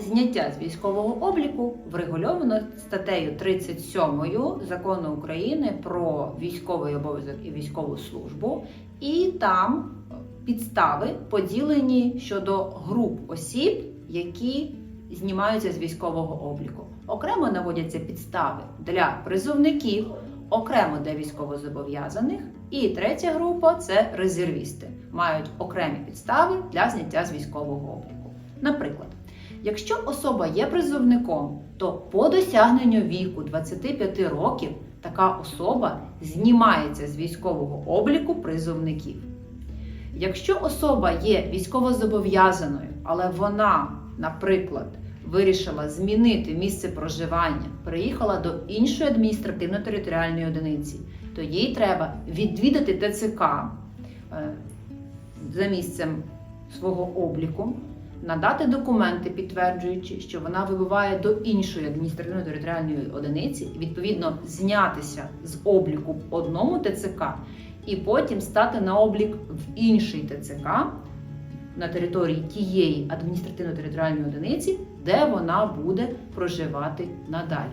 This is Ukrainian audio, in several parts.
Зняття з військового обліку врегульовано статтею 37 закону України про військовий обов'язок і військову службу, і там підстави поділені щодо груп осіб, які знімаються з військового обліку. Окремо наводяться підстави для призовників, окремо для військовозобов'язаних. І третя група це резервісти, мають окремі підстави для зняття з військового обліку. Наприклад, якщо особа є призовником, то по досягненню віку 25 років така особа знімається з військового обліку призовників. Якщо особа є військовозобов'язаною, але вона, наприклад, вирішила змінити місце проживання, переїхала до іншої адміністративно-територіальної одиниці, то їй треба відвідати ТЦК е, за місцем свого обліку, надати документи, підтверджуючи, що вона вибуває до іншої адміністративно-територіальної одиниці, відповідно знятися з обліку в одному ТЦК і потім стати на облік в інший ТЦК на території тієї адміністративно-територіальної одиниці, де вона буде проживати надалі.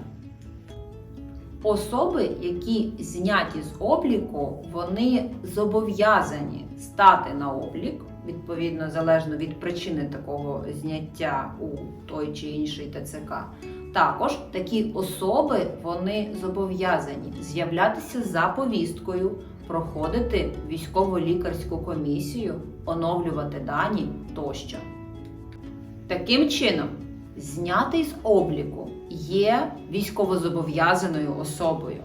Особи, які зняті з обліку, вони зобов'язані стати на облік, відповідно залежно від причини такого зняття у той чи інший ТЦК. Також такі особи вони зобов'язані з'являтися за повісткою, проходити військово-лікарську комісію, оновлювати дані тощо. Таким чином, знятий з обліку є військовозобов'язаною особою,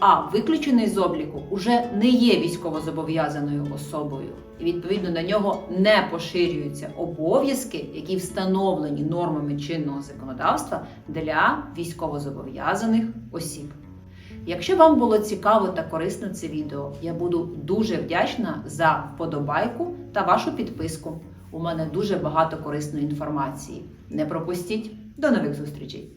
а виключений з обліку уже не є військовозобов'язаною особою. І відповідно на нього не поширюються обов'язки, які встановлені нормами чинного законодавства для військовозобов'язаних осіб. Якщо вам було цікаво та корисно це відео, я буду дуже вдячна за вподобайку та вашу підписку. У мене дуже багато корисної інформації. Не пропустіть! До нових зустрічей!